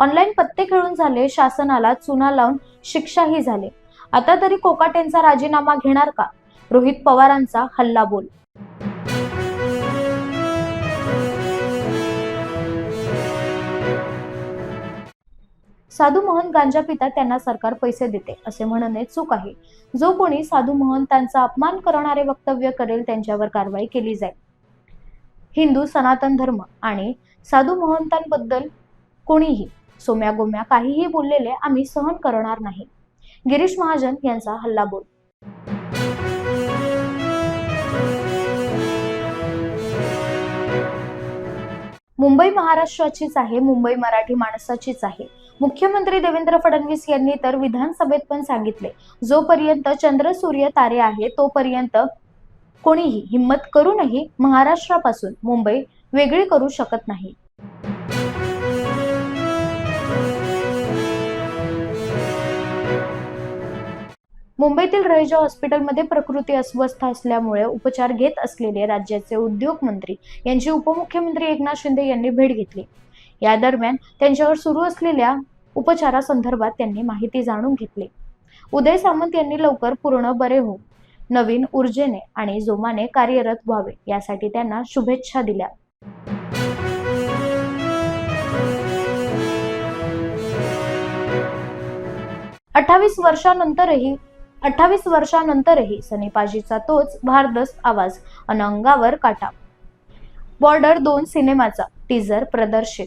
Online पत्ते खेळून झाले शासनाला चुना लावून शिक्षाही झाले. आता तरी कोकाटेंचा राजीनामा घेणार का? रोहित पवारांचा हल्ला बोल. साधू महंत गांजा पिता त्यांना सरकार पैसे देते असे म्हणणे चूक आहे. जो कोणी साधू महंतांचा अपमान करणारे वक्तव्य करेल त्यांच्यावर कारवाई केली जाईल. हिंदू सनातन धर्म आणि साधू महंतांबद्दल कोणीही सोम्या गोम्या काहीही बोललेले आम्ही सहन करणार नाही. गिरीश महाजन यांचा हल्लाबोल मुंबई महाराष्ट्राचीच आहे मुंबई मराठी माणसाचीच आहे. मुख्यमंत्री देवेंद्र फडणवीस यांनी तर विधानसभेत पण सांगितले जोपर्यंत चंद्र सूर्य तारे आहे तोपर्यंत कोणीही हिंमत करूनही महाराष्ट्रापासून मुंबई वेगळी करू शकत नाही. मुंबईतील रहिजा हॉस्पिटलमध्ये प्रकृती अस्वस्थ असल्यामुळे उपचार घेत असलेले राज्याचे उद्योग मंत्री यांची उपमुख्यमंत्री एकनाथ शिंदे यांनी भेट घेतली. या दरम्यान त्यांच्यावर सुरू असलेल्या उपचारासंदर्भात त्यांनी माहिती जाणून घेतली. उदय सामंत यांनी लवकर पूर्ण बरे होऊन नवीन ऊर्जेने आणि जोमाने कार्यरत व्हावे यासाठी त्यांना शुभेच्छा दिल्या. अठ्ठावीस वर्षानंतरही अठ्ठावीस वर्षानंतरही सनीपाजीचा तोच भारदस्त आवाज अन अंगावर काटा. बॉर्डर दोन सिनेमाचा टीझर प्रदर्शित.